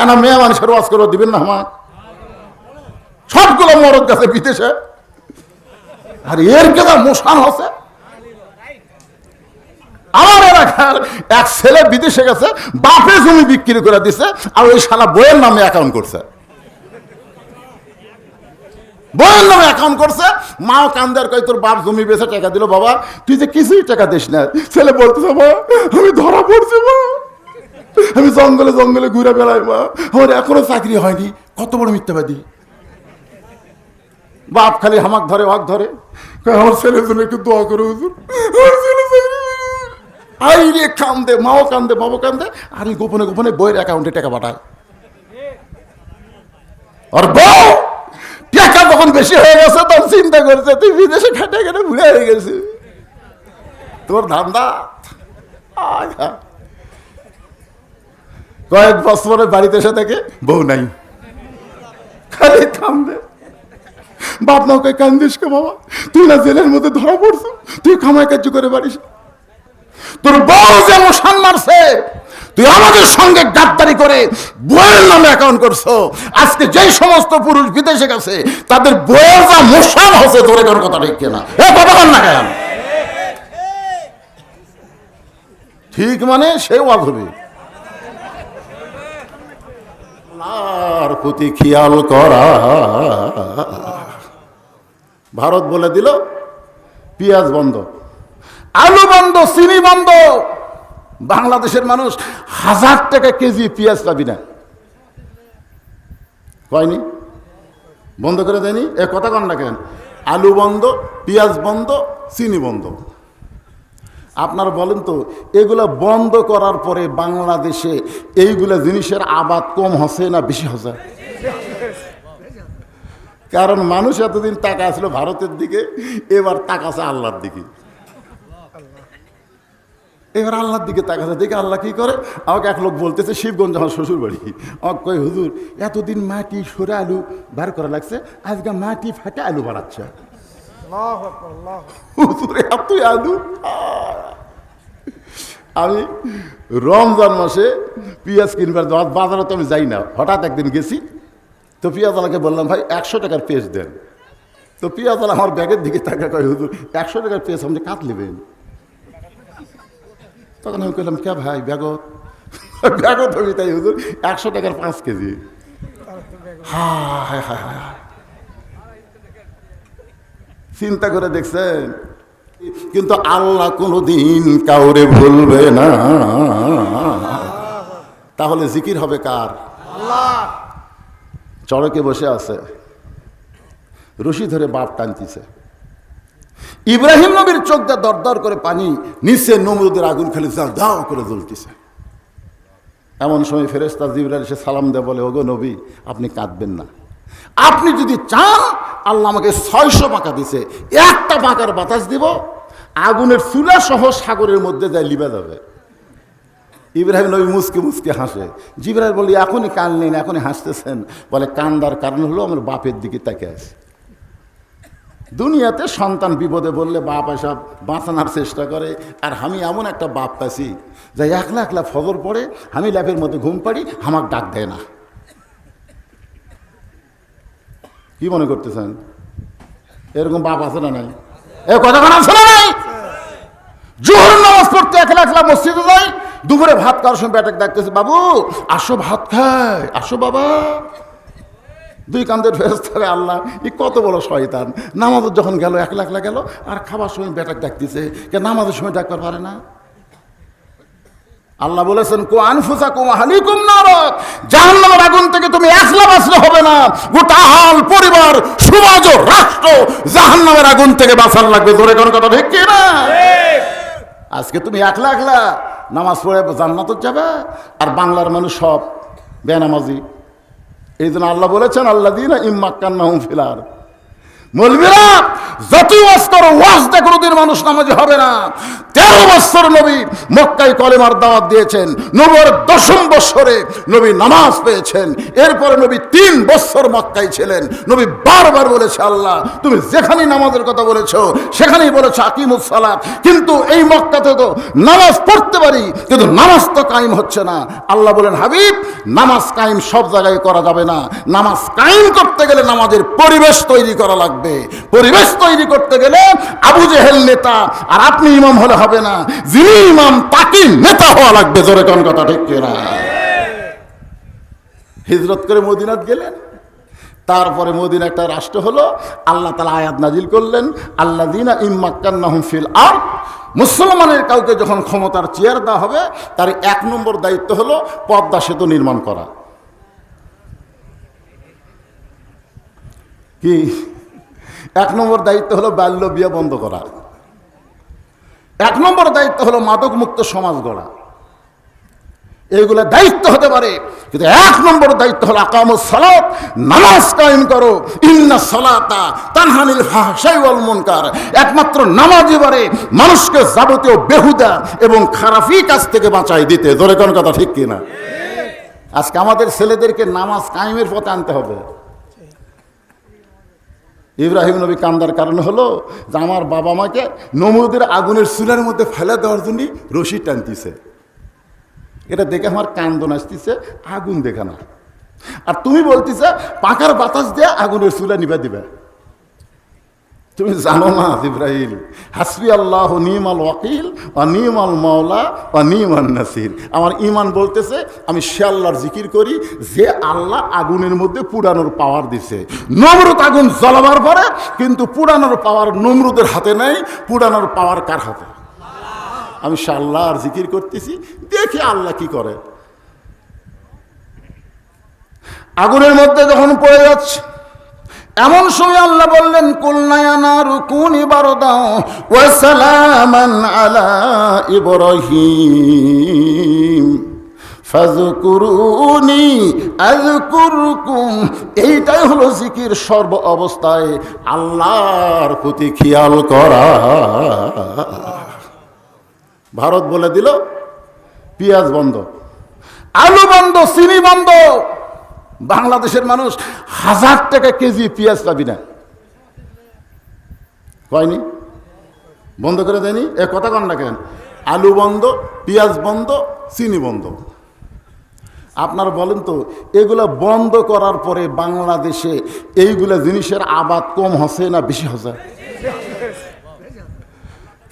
এনা মেয়ে মানুষের ওয়াজ করে দিবেন না আমার সবগুলো মরদ গেছে বিদেশে। আর এর কেদা মোশান হচ্ছে আমার এলাকার এক ছেলে বিদেশে গেছে, বাপে জমি বিক্রি করে দিছে, আর ওই শালা বইয়ের নামে অ্যাকাউন্ট করছে। বইয়ের নামে অ্যাকাউন্ট করছে, মাও কান্দার কই তোর বাপ জমি বেচে টাকা দিল বাবা, তুই যে কিছুই টাকা দিস না। ছেলে বলতেছে আমি ধরা পড়ছি, মা। আমি জঙ্গলে জঙ্গলে ঘুরে বেড়াই, মা। আমার এখনও চাকরি হয়নি। কত বড় মিথ্যাবাদী। বাপ খালি হামাক ধরে, ওয়াক ধরে। আমার ছেলের জন্য একটু দোয়া করে, হুজুর। আই রে কান্দে, মাও কান্দে, বাবু কান্দে। আর গোপনে গোপনে বইয়ের অ্যাকাউন্টে টাকা পাঠায়। আর বউ, টাকা যখন বেশি হয়ে গেছে, তখন চিন্তা করছে, তুই বিদেশে খাটে গেলে ভুলে হয়ে গেছে তোর ধান্দা হায়। কয়েক বছরের বাড়িতে এসে থাকে বউ নাই। খালি কান্দে। বাপ মা কই কান্দিস কে বাবা? তুই না জেলের মধ্যে ধরা পড়ছো? তুই খামায় কার্য করে বাড়িস। তোর বউ যে মশান মারছে, তুই আমাদের সঙ্গে গাদ্দারি করে বইয়ের নামে অ্যাকাউন্ট করছ। আজকে যেই সমস্ত পুরুষ বিদেশে গেছে, তাদের বইয়ের যা মশান হচ্ছে তোর এটার কথা ঠিক কিনা। এ বল না কেন? ঠিক মানে সে ওয়াজ আর প্রতি খেয়াল করা। ভারত বলে দিল, পেঁয়াজ বন্ধ, আলু বন্ধ, চিনি বন্ধ। বাংলাদেশের মানুষ হাজার টাকা কেজি পেঁয়াজ পাবি না। কয়নি? বন্ধ করে দেয়নি? এ কথা কন না কেন? আলু বন্ধ, পেঁয়াজ বন্ধ, চিনি বন্ধ। আপনারা বলেন তো, এগুলা বন্ধ করার পরে বাংলাদেশে এইগুলা জিনিসের আবাদ কম হচ্ছে না বেশি হচ্ছে? কারণ মানুষ এতদিন টাকা আসলো ভারতের দিকে, এবার তাকাছে আল্লাহর দিকে। এবার আল্লাহর দিকে তাকাছে, দেখে আল্লাহ কি করে? আমাকে এক লোক বলতেছে, শিবগঞ্জ আমার শ্বশুর বাড়ি কয়, হুজুর, এতদিন মাটি সরে আলু বার করা লাগছে, আজকে মাটি ফাটে আলু আলু আমি রমজান মাসে পেঁয়াজ কিনবার বাজারে তো আমি যাই না। হঠাৎ একদিন গেছি তো পেঁয়াজওয়ালাকে বললাম ভাই একশো টাকার পেঁয়াজ দেন। তো পেঁয়াজওয়ালা আমার ব্যাগের দিকে তাকা কয় হুজুর একশো টাকার পেঁয়াজ আপনি কাত নেবেন? তখন আমি কইলাম কে ভাই ব্যাগত? ব্যাগত হবি তাই হুজুর একশো টাকার পাঁচ কেজি। হায় হায় হায় হায়। চিন্তা করে দেখছেন? কিন্তু আল্লাহ কোনোদিন কাউরে ভুলবে না। তাহলে জিকির হবে কার? চড়কে বসে আছে। রশি ধরে বাপ টানতিছে। ইব্রাহিম নবীর চোখ দিয়ে দরদর করে পানি নিচে নমরুদের আগুন দাও দাও করে জ্বলতেছে। এমন সময় ফেরেস্তা জিবরাল এসে সালাম দেয় বলে ওগো নবী আপনি কাঁদবেন না। আপনি যদি চান আল্লাহ আমাকে ছয়শো পাকা দিছে। একটা পাকার বাতাস দিব, আগুনের চুলা সহ সাগরের মধ্যে যায় লিবে যাবে। ইব্রাহিম নবী মুসকে মুসকে হাসে। জিব্রাহিম বলি এখনই কানলেন এখনই হাসতেছেন। বলে, কান্দার কারণ হলো আমার বাপের দিকে তাকে আছে। দুনিয়াতে সন্তান বিপদে বললে বাপ এসব বাঁচানোর চেষ্টা করে, আর আমি এমন একটা বাপ পাইছি, যে একলা একলা ফজর পড়ে, আমি ল্যাপের মধ্যে ঘুম পাড়ি, আমাকে ডাক দেয় না। কি মনে করতেছেন? এরকম বাপ আছে না নাই? এ কথা কোন আছে না নাই? জোহর নামাজ পড়তে একলা একলা মসজিদে যাই, দুপুরে ভাত খাওয়ার সময় ব্যাটাক ডাকতেছে, বাবু, আসো ভাত খায় আসো বাবা। দুই কান্দের থাকে আল্লাহ ই কত বড় শয়তান। নামাজের যখন গেল, একলা একলা গেল, আর খাবার সময় ব্যাটাক ডাকতেছে, কে নামাজের সময় ডাকতে পারে না? আল্লাহ বলেছেন, কো আনফুসা কুম নারক জাহান্নামের আগুন থেকে তুমি একলা বাঁচলে হবে না। গোটা হাল পরিবার, সমাজ রাষ্ট্র জাহান্নামের আগুন থেকে বাঁচার লাগবে। ধরে কোন কথা ঠিক না? আজকে তুমি একলা একলা নামাজ পড়ে জান্নাত যাবে, আর বাংলার মানুষ সব বেনামাজি। এই জন্য আল্লাহ বলেছেন আল্লাহ দিন ইম্মাক্কান্না হুম ফিলার মলবিরা, যতই বছর ওয়াজ কোনোদিন মানুষ নামাজি হবে না। তেরো বছর নবী মক্কায় কলেমার দাওয়াত দিয়েছেন। নবীর দশম বৎসরে নবী নামাজ পেয়েছেন। এরপরে নবী তিন বছর মক্কায় ছিলেন। নবী বারবার বলেছে, আল্লাহ, তুমি যেখানেই নামাজের কথা বলেছ, সেখানেই বলেছ আকিমুস সালাত কিন্তু এই মক্কাতে তো নামাজ পড়তে পারি, কিন্তু নামাজ তো কায়েম হচ্ছে না। আল্লাহ বলেন, হাবিব, নামাজ কায়েম সব জায়গায় করা যাবে না। নামাজ কায়েম করতে গেলে নামাজের পরিবেশ তৈরি করা লাগবে। পরিবেশ তৈরি করতে গেলে আবু জেহেল নেতা আর আপনি ইমাম হলে হবে না। যিনি ইমাম, তাকে নেতা হওয়া লাগবে। জোরে কোন কথা ঠিক কিনা? হিজরত করে মদিনাত গেলেন। তারপরে মদিনা একটা রাষ্ট্র হলো। আল্লাহ তালা আয়াত নাজিল করলেন। আল্লাহ দিনা ইম্মাক্কান্নাহুম ফিল আর মুসলমানের কাউকে যখন ক্ষমতার চেয়ার দেওয়া হবে, তার এক নম্বর দায়িত্ব হলো পদ্মা সেতু নির্মাণ করা। কি? এক নম্বর দায়িত্ব হলো বাল্য বিয়ে বন্ধ করা। এক নম্বর দায়িত্ব হলো মাদক মুক্ত সমাজ গড়া। এইগুলো দায়িত্ব হতে পারে, কিন্তু এক নম্বর দায়িত্ব হলো আকাম সালাত, নামাজ কায়েম করো, ইন্না সালাতা তানহানিল ফাহশাই ওয়াল মুনকার। একমাত্র নামাজই পারে মানুষকে যাবতীয় বেহুদা এবং খারাপি কাজ থেকে বাঁচাই দিতে। জোরে কোন কথা ঠিক কিনা? আজকে আমাদের ছেলেদেরকে নামাজ কায়েমের পথে আনতে হবে। ইব্রাহিম নবী কান্দার কারণ হলো যে আমার বাবা মাকে নমুদের আগুনের চুলার মধ্যে ফেলে দেওয়ার জন্য রশি টানতিছে। এটা দেখে আমার কান্দন আসতেছে, আগুন দেখে না। আর তুমি বলতেছে পাকার বাতাস দিয়ে আগুনের চুলা নিবে দিবে। তুমি জানো না ইব্রাহিম হাসবি আল্লাহ নিমাল ওয়াকিল বা নিমাল মাওলা বা আল নাসির। আমার ইমান বলতেছে, আমি সে আল্লাহর জিকির করি, যে আল্লাহ আগুনের মধ্যে পুরানোর পাওয়ার দিছে। নমরুদ আগুন জ্বলাবার পরে কিন্তু পুরানোর পাওয়ার নমরুদের হাতে নেই, পুরানোর পাওয়ার কার হাতে? আমি সে আল্লাহর জিকির করতেছি, দেখি আল্লাহ কি করে। আগুনের মধ্যে যখন পড়ে যাচ্ছে এমন সময় আল্লাহ বললেন, কুলনায়ানা রুকুন ইবারদাও ওয়াসালামান আলা ইব্রাহিম। ফাজকুরুনি আযকুরকুম। এইটাই হলো জিকির সর্ব অবস্থায় আল্লাহর প্রতি খেয়াল করা। ভারত বলে দিল, পেঁয়াজ বন্ধ। আলু বন্ধ, চিনি বন্ধ। বাংলাদেশের মানুষ হাজার টাকা কেজি পেঁয়াজ পাবি না। কয়নি বন্ধ করে দেয়নি? এ কথা কন না কেন? আলু বন্ধ, পেঁয়াজ বন্ধ, চিনি বন্ধ। আপনারা বলেন তো, এগুলা বন্ধ করার পরে বাংলাদেশে এইগুলা জিনিসের আবাদ কম হসে না বেশি হসে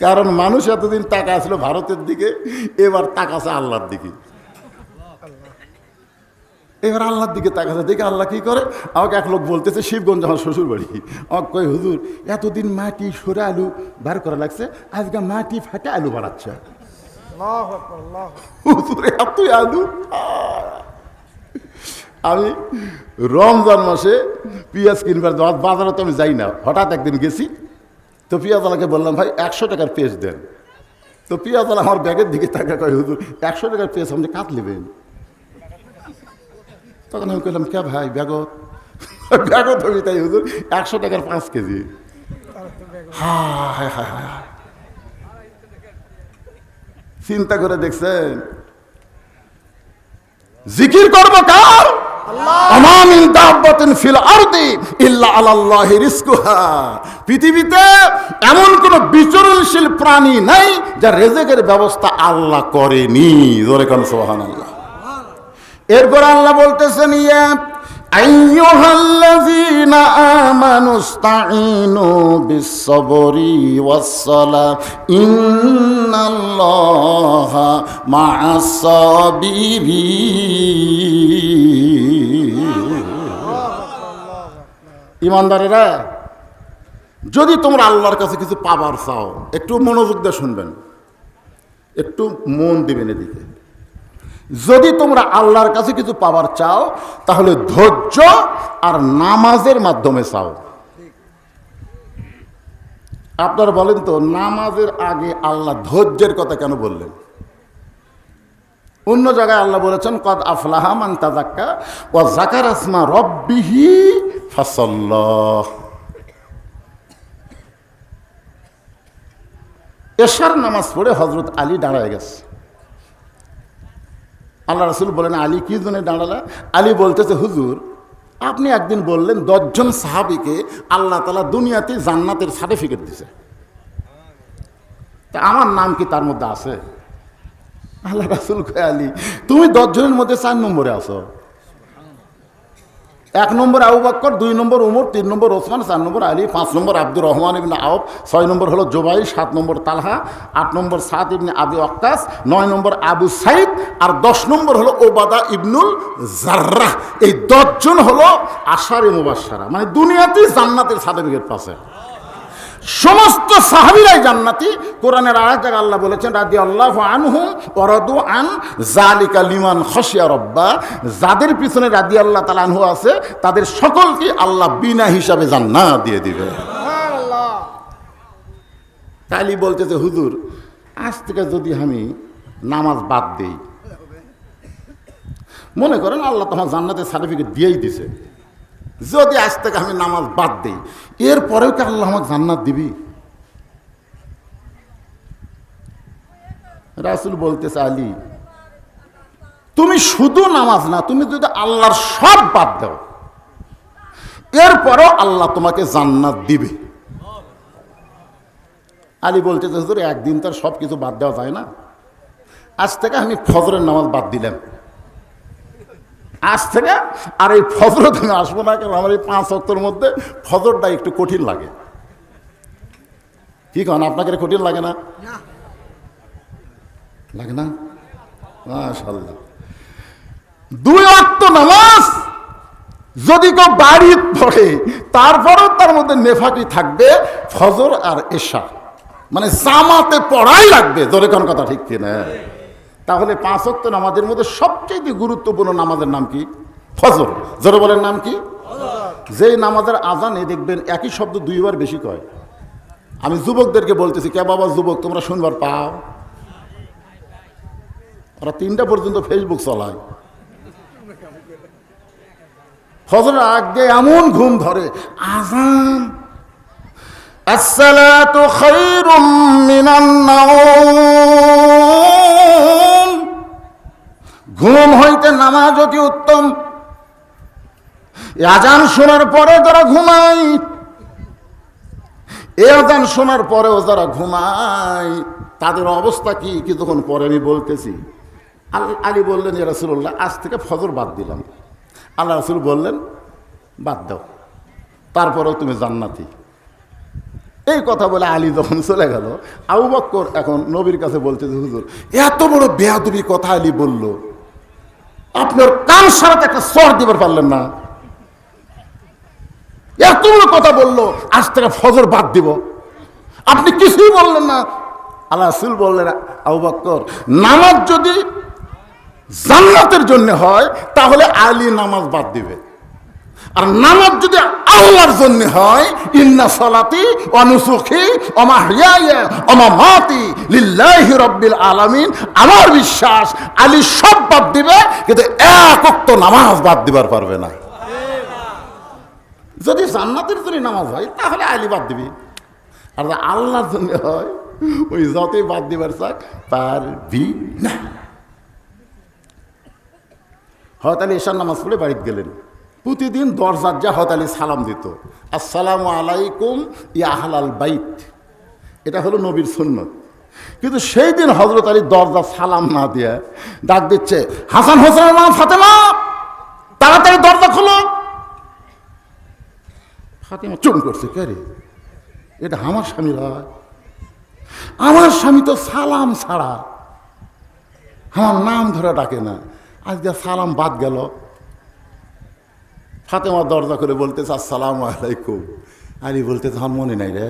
কারণ মানুষ এতদিন টাকা আসলো ভারতের দিকে, এবার তাকাছে আল্লাহর দিকে। এবার আল্লাহর দিকে তাকাছে দেখে আল্লাহ কি করে? আমাকে এক লোক বলতেছে শিবগঞ্জ আমার শ্বশুর বাড়ি আমাকে কয় হুজুর এতদিন মাটি সরে আলু বার করা লাগছে আজকে মাটি ফাটে আলু বাড়াচ্ছে। হুজুর এতই আলু? আমি রমজান মাসে পেঁয়াজ কিনবার বাজারে তো আমি যাই না। হঠাৎ একদিন গেছি তো পেঁয়াজওয়ালাকে বললাম ভাই একশো টাকার পেঁয়াজ দেন। তো পেঁয়াজওয়ালা আমার ব্যাগের দিকে টাকা কয় হুজুর একশো টাকার পেঁয়াজ আপনি কাত নেবেন? তখন আমি কইলাম কে ভাই ব্যাগত? ব্যাগত হবি তাই হুজুর একশো টাকার পাঁচ কেজি। হায় হায় হায়। চিন্তা করে দেখছেন? জিকির করব কার? পৃথিবীতে এমন কোন বিচরণশীল প্রাণী নাই যা রেজেকের ব্যবস্থা আল্লাহ করেনি। জোরে কোন সুবহানাল্লাহ। এরপর আল্লাহ বলতেছেন, ইয়া ইমানদারেরা, যদি তোমরা আল্লাহর কাছে কিছু পাবার চাও, একটু মনোযোগ দিয়ে শুনবেন, একটু মন দিবেন এদিকে। যদি তোমরা আল্লাহর কাছে কিছু পাবার চাও, তাহলে ধৈর্য আর নামাজের মাধ্যমে চাও। আপনারা বলেন তো, নামাজের আগে আল্লাহ ধৈর্যের কথা কেন বললেন? অন্য জায়গায় আল্লাহ বলেছেন, কদ আফলাহা মান তাজাক্কা ও জাকার আসমা রব্বিহি ফাসাল্লাহ এশার নামাজ পড়ে হজরত আলী দাঁড়ায় গেছে। আল্লাহ রসুল বলেন, আলী কি জন্য দাঁড়ালা? আলী বলতেছে, হুজুর, আপনি একদিন বললেন দশজন সাহাবিকে আল্লাহ তালা দুনিয়াতে জান্নাতের সার্টিফিকেট দিছে। তা আমার নাম কি তার মধ্যে আছে? আল্লাহ রাসুল আলী, তুমি দশজনের মধ্যে চার নম্বরে আছো। এক নম্বর আবু বাক্কর, দুই নম্বর উমর, তিন নম্বর ওসমান, চার নম্বর আলী, পাঁচ নম্বর আব্দুর রহমান ইবনে আউফ, ছয় নম্বর হলো জোবাই সাত নম্বর তালহা, আট নম্বর সাত ইবনে আবি অক্কাস নয় নম্বর আবু সাইদ আর দশ নম্বর হলো ওবাদা ইবনুল জার্রাহ। এই দশজন হলো আশারে মুবাসারা মানে দুনিয়াতেই জান্নাতের সার্টিফিকেট পাশে সমস্ত সাহাবিরাই জান্নাতি। কোরআনের আর এক জায়গায় আল্লাহ বলেছেন রাদি আল্লাহ আনহুম অরদু আন জালিকা লিমান খসিয়া রব্বা। যাদের পিছনে রাদি আল্লাহ তালা আনহু আছে তাদের সকলকে আল্লাহ বিনা হিসাবে জান্নাত দিয়ে দিবে। তাইলি বলতেছে হুজুর আজ থেকে যদি আমি নামাজ বাদ দেই মনে করেন আল্লাহ তোমার জান্নাতের সার্টিফিকেট দিয়েই দিছে। যদি আজ থেকে আমি নামাজ বাদ দিই, এরপরেও কি আল্লাহ আমাকে জান্নাত দিবি? রাসুল বলতেছে, আলী, তুমি শুধু নামাজ না, তুমি যদি আল্লাহর সব বাদ দাও, এরপরেও আল্লাহ তোমাকে জান্নাত দিবে। আলী বলতেছে, হুজুর, একদিন তার সব কিছু বাদ দেওয়া যায় না। আজ থেকে আমি ফজরের নামাজ বাদ দিলাম। আজ থেকে আর এই ফজরত আমি আসব না কারণ আমার এই পাঁচ অক্টর মধ্যে ফজরটা একটু কঠিন লাগে। কি কন আপনাকে কঠিন লাগে না? লাগে না? মাশাল্লাহ দুই অক্ট নামাজ যদি কেউ বাড়ি পড়ে তারপরেও তার মধ্যে নেফাকি থাকবে ফজর আর এশা। মানে জামাতে পড়াই লাগবে। জোরে কোন কথা ঠিক কিনা? তাহলে পাঁচত্ব নামাজের মধ্যে সবচেয়ে গুরুত্বপূর্ণ নামাজের নাম কি? ফজর। জোর বলেন নাম কি? যেই নামাজের আজানে দেখবেন একই শব্দ দুইবার বেশি কয়। আমি যুবকদেরকে বলতেছি কে বাবা যুবক তোমরা শুনবার পাও? ওরা তিনটা পর্যন্ত ফেসবুক চলায়। ফজর আগে এমন ঘুম ধরে আজান আসসালাতু খায়রুম মিনান নাওম। ঘুম হইতে নামাজ অতি উত্তম। এ আজান শোনার পরে যারা ঘুমায়, এ আজান শোনার পরেও যারা ঘুমায়, তাদের অবস্থা কি? কিছুক্ষণ পরে আমি বলতেছি, আল- আলী বললেন, ইয়া রাসূলুল্লাহ, আজ থেকে ফজর বাদ দিলাম। আল্লাহ রাসূল বললেন, বাদ দাও। তারপরেও তুমি জান্নাতি। এই কথা বলে আলী যখন চলে গেল, আবু বক্কর এখন নবীর কাছে বলতেছে, হুজুর, এত বড় বেয়াদবি কথা আলী বলল। আপনার কান সারাতে একটা সর দিবার পারলেন না। এত কথা বলল, আজ থেকে ফজর বাদ দিব। আপনি কিছুই বললেন না। আল্লাহ বললেন নামাজ যদি জান্নাতের জন্য হয়, তাহলে আলী নামাজ বাদ দিবে। আর নামাজ যদি আল্লাহর জন্য হয়, ইন্না সালাতি অনুসুখী অমা হিয়া অমা লিল্লাহি রব্বিল আলামিন। আমার বিশ্বাস, আলী সব বাদ দিবে, কিন্তু এক অক্ত নামাজ বাদ দিবার পারবে না। যদি জান্নাতের জন্য নামাজ হয়, তাহলে আলী বাদ দিবি। আর আল্লাহর জন্য হয়, ওই যতই বাদ দিবার চাক পারবি না। হয়তো আলী এশার নামাজ পড়ে বাড়িতে গেলেন। প্রতিদিন দরজার যা হয়তো আলী সালাম দিত। আসসালামু আলাইকুম ইয়াহালাল বাইত। এটা হলো নবীর সুন্নত। কিন্তু সেই দিন হজরত আলী দরজা সালাম না দিয়ে ডাক দিচ্ছে, হাসান হোসেনের নাম ফাতেমা, তাড়াতাড়ি দরজা খোলো। ফাতেমা চুম করছে, কে রে? এটা আমার স্বামীর হয় আমার স্বামী তো সালাম ছাড়া আমার নাম ধরে ডাকে না। আজকে সালাম বাদ গেল ফাতেমা দরজা করে বলতেছে, আসসালাম আলাইকুম। আলী বলতেছে আমার মনে নাই রে।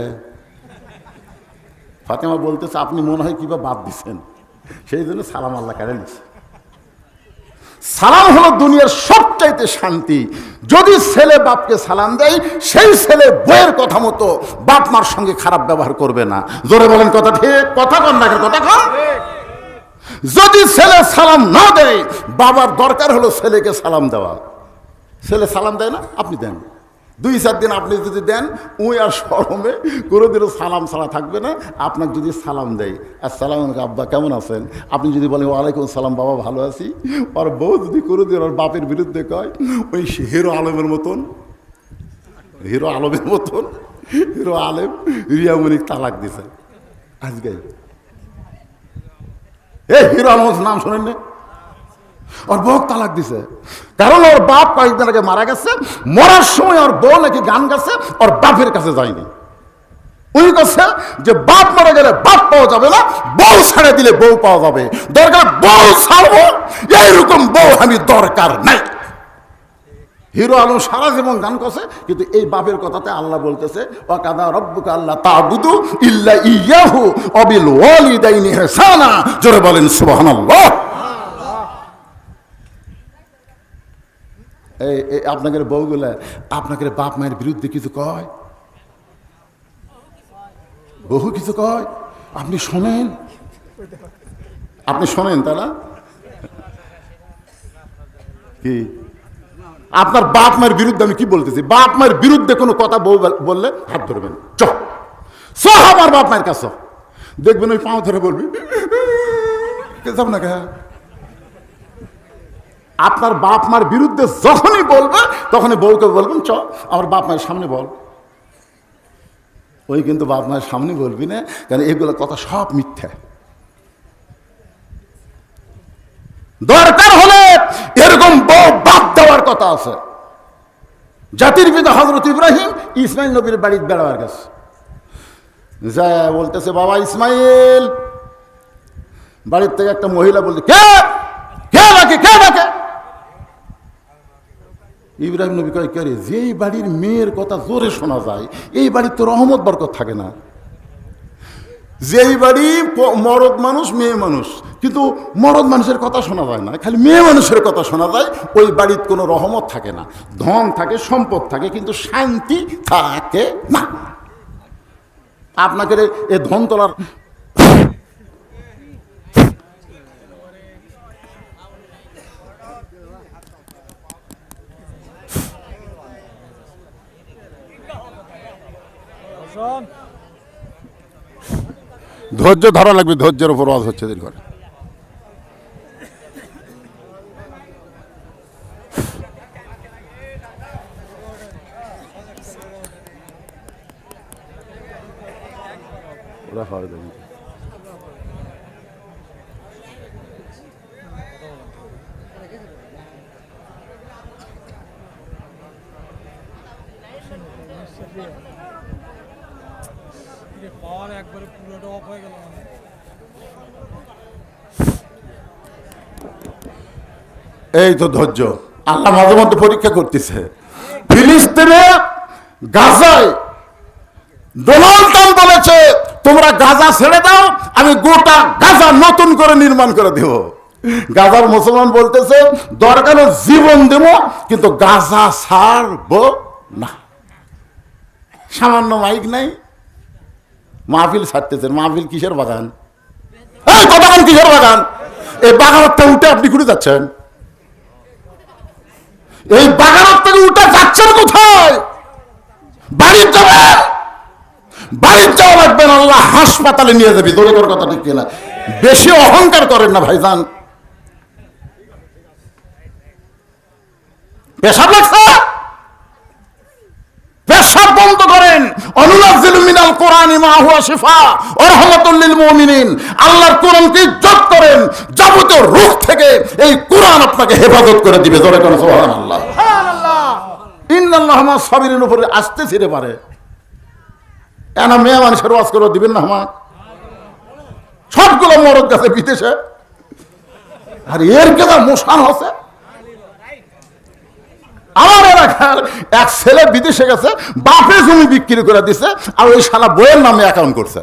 ফাতেমা বলতেছে, আপনি মনে হয় কিবা বাদ দিচ্ছেন সেই জন্য সালাম আল্লাহ নিচ্ছে সালাম হলো দুনিয়ার সবচাইতে শান্তি। যদি ছেলে বাপকে সালাম দেয়, সেই ছেলে বইয়ের কথা মতো বাপ মার সঙ্গে খারাপ ব্যবহার করবে না। জোরে বলেন কথা ঠিক, কথা কন না কথা কন। যদি ছেলে সালাম না দেয়, বাবার দরকার হলো ছেলেকে সালাম দেওয়া। ছেলে সালাম দেয় না, আপনি দেন। দুই, চার দিন আপনি যদি দেন, উই আর সরমে কোনোদিনও সালাম ছাড়া থাকবে না। আপনাকে যদি সালাম দেয়, আসসালাম আলাইকুম আব্বা, কেমন আছেন? আপনি যদি বলেন, ওয়ালাইকুম সালাম, বাবা, ভালো আছি। আর বউ যদি কোনোদিন ওর বাপের বিরুদ্ধে কয়, ওই হিরো আলমের মতন, হিরো আলমের মতন, হিরো আলেম রিয়ামণিক তালাক দিছে। আজকে। এ হিরো আলমের নাম শোনেন না ওর বউ তালাক দিছে। কারণ ওর বাপ কয়েকদিন আগে মারা গেছে, মরার সময় ওর বউ নাকি গান গাছে ওর বাপের কাছে যায়নি। উনি কাছে যে, বাপ মারা গেলে বাপ পাওয়া যাবে না, বউ ছেড়ে দিলে বউ পাওয়া যাবে। দরকার বউ ছাড়বো, এইরকম বউ আমি দরকার নাই। হিরো আলম সারা জীবন গান করছে, কিন্তু এই বাপের কথাতে আল্লাহ বলতেছে অকাদা রব্বুকা আল্লাহ তাবুদু ইল্লা ইয়াহু, অবিল ওয়ালিদাইনি ইহসানা। জোরে বলেন, সুবহানাল্লাহ। এই আপনাদের বউগুলা, আপনাদের বাপ মায়ের বিরুদ্ধে কিছু কয়? বহু কিছু কয়? আপনি শোনেন। আপনি শোনেন না কি? আপনার বাপ মায়ের বিরুদ্ধে আমি কি বলতেছি? বাপ মায়ের বিরুদ্ধে কোনো কথা বউ বললে হাত ধরবেন। চ আমার বাপ মায়ের কাছে। দেখবেন ওই পাও ধরে বলবি যাব না কে আপনার বাপ মার বিরুদ্ধে যখনই বলবে, তখনই বউকে বলবেন, চ, আমার বাপ মায়ের সামনে বল। ওই কিন্তু বাপ মায়ের সামনে বলবি না কারণ এগুলো কথা সব মিথ্যা। দরকার হলে এরকম বউ বাদ দেওয়ার কথা আছে। জাতির পিতা হজরত ইব্রাহিম ইসমাইল নবীর বাড়ির বেড়াবার গেছে। যা বলতেছে, বাবা ইসমাইল, বাড়ির থেকে একটা মহিলা বলছে কে? কে ডাকে কে ডাকে ইব্রাহিম নবী কয়, কে যেই বাড়ির মেয়ের কথা জোরে শোনা যায়, এই বাড়ির তো রহমত বরকত থাকে না। যেই বাড়ি মরদ মানুষ, মেয়ে মানুষ, কিন্তু মরদ মানুষের কথা শোনা যায় না, খালি মেয়ে মানুষের কথা শোনা যায়, ওই বাড়ির কোনো রহমত থাকে না। ধন থাকে, সম্পদ থাকে, কিন্তু শান্তি থাকে না। আপনাকে এ ধন তোলার ধৈর্য ধরা লাগবে ধৈর্যের উপর ওয়াজ হচ্ছে দীর্ঘ। ওরা হয় দেখি। পাওয়ার একবারে পুরোটা অফ হয়ে গেল মানে এই তো ধৈর্য। আল্লাহ মাঝে মধ্যে পরীক্ষা করতেছে। ফিলিস্তিনে গাজায় ডোনাল্ড ট্রাম্প বলেছে, তোমরা গাজা ছেড়ে দাও, আমি গোটা গাজা নতুন করে নির্মাণ করে দেব। গাজার মুসলমান বলতেছে, দরকার জীবন দেব, কিন্তু গাজা ছাড়ব না। সামান্য মাইক নাই। মাহফিল ছাড়তেছেন। মাহফিল কিসের বাগান? এই কতক্ষণ কিসের বাগান? এই বাগানটা উঠে আপনি ঘুরে যাচ্ছেন। এই বাগানত থেকে উঠে যাচ্ছেন কোথায়? বাড়ির যাবেন বাড়ির যাওয়া লাগবে আল্লাহ, হাসপাতালে নিয়ে যাবি, দৌড়ে করার কথা ঠিক কিনা। বেশি অহংকার করেন না ভাইজান। পেশাব লাগছে? পেশাব বন্ধ করেন। অনুনাজ্জিলু মিনাল কোরআনি মা হুয়া শিফা, ওয়া রাহমাতুল লিল মুমিনিন। আল্লাহর কোরআনকে ইজ্জত করেন। যাবতীয় রোগ থেকে এই কোরআন আপনাকে হেফাজত করে দিবে। আসতে ছিঁড়ে পারে এনা মেয়ে মানুষের ওয়াজ করে দিবেন না আমার সবগুলো মরদ গেছে বিদেশে। আর এর কেদা মোশান হচ্ছে আমার এলাকার এক ছেলে বিদেশে গেছে বাপে জমি বিক্রি করে দিছে, আর ওই শালা বইয়ের নামে অ্যাকাউন্ট করছে।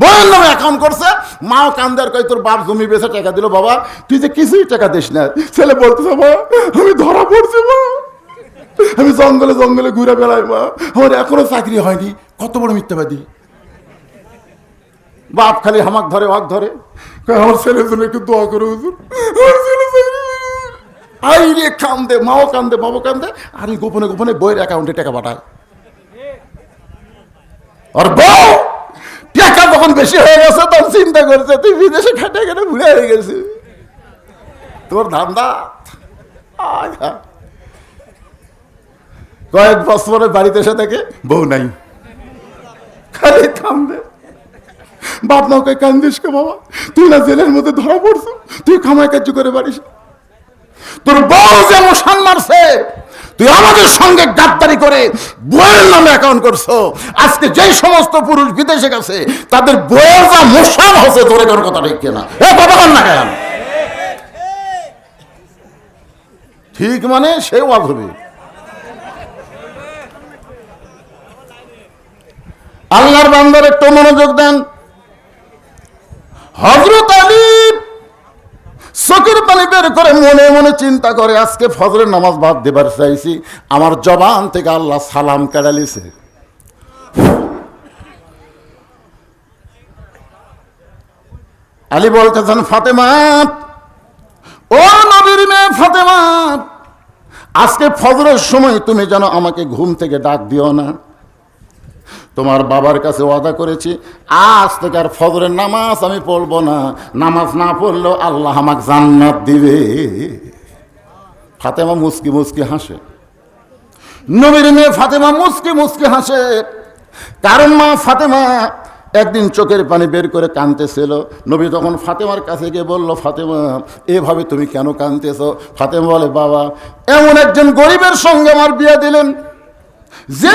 বইয়ের নামে অ্যাকাউন্ট করছে। মাও কান্দার কই তোর বাপ জমি বেচে টাকা দিল বাবা, তুই যে কিছুই টাকা দিস না। ছেলে বলতেছে বাবা আমি ধরা পড়ছি, মা। আমি জঙ্গলে জঙ্গলে ঘুরে বেড়াই, মা। আমার এখনও চাকরি হয়নি। কত বড় মিথ্যাবাদী। বাপ খালি হামাক ধরে, হক ধরে। আমার ছেলের জন্য একটু দোয়া করে, হুজুর। আই রে কান্দে, মাও কান্দে, বাবু কান্দে, আর গোপনে গোপনে বইয়ের অ্যাকাউন্টে টাকা পাঠায়। আর বউ টাকা তখন বেশি হয়ে গেছে, তখন চিন্তা করছে, তুই বিদেশে খাটে গেলে ভুলে হয়ে গেছে। তোর ধান্দা? কয়েক বছরে বাড়িতে এসে থাকে বউ নাই। খালি কান্দে। বাপ মাকে কান্দিস কে বাবা? তুই না জেলের মধ্যে ধরা পড়ছ, তুই কামাই কার্য করে না। তোর বউ যেন মশান মারছে তুই আমাদের সঙ্গে গাদ্দারি করে বইয়ের নামে অ্যাকাউন্ট করছ। আজকে যেই সমস্ত পুরুষ বিদেশে গেছে, তাদের বইয়ের যা মশান হচ্ছে, তোর তোর কথা ঠিক কিনা? এ কথা বল না কেন ঠিক মানে সে ওয়াজ আল্লাহর বান্দার একটু মনোযোগ দেন। হজরত আলী চোখের পানি বের করে মনে মনে চিন্তা করে, আজকে ফজরের নামাজ বাদ দেবার চাইছি। আমার জবান থেকে আল্লাহ সালাম কেড়ালিছে আলী বলতেছেন, ফাতেমা, ও নবীর মেয়ে ফাতেমা, আজকে ফজরের সময় তুমি যেন আমাকে ঘুম থেকে ডাক দিও না। তোমার বাবার কাছে ওয়াদা করেছি, আজ থেকে আর ফজরের নামাজ আমি পড়ব না। নামাজ না পড়লেও আল্লাহ আমাকে জান্নাত দিবে। ফাতেমা মুসকি মুসকি হাসে। নবীর মেয়ে ফাতেমা মুসকি মুসকি হাসে। কারণ মা ফাতেমা একদিন চোখের পানি বের করে কাঁদতেছিল। নবী তখন ফাতেমার কাছে গিয়ে বলল, ফাতেমা, এভাবে তুমি কেন কাঁদতেছ? ফাতেমা বলে, বাবা, এমন একজন গরিবের সঙ্গে আমার বিয়ে দিলেন। যে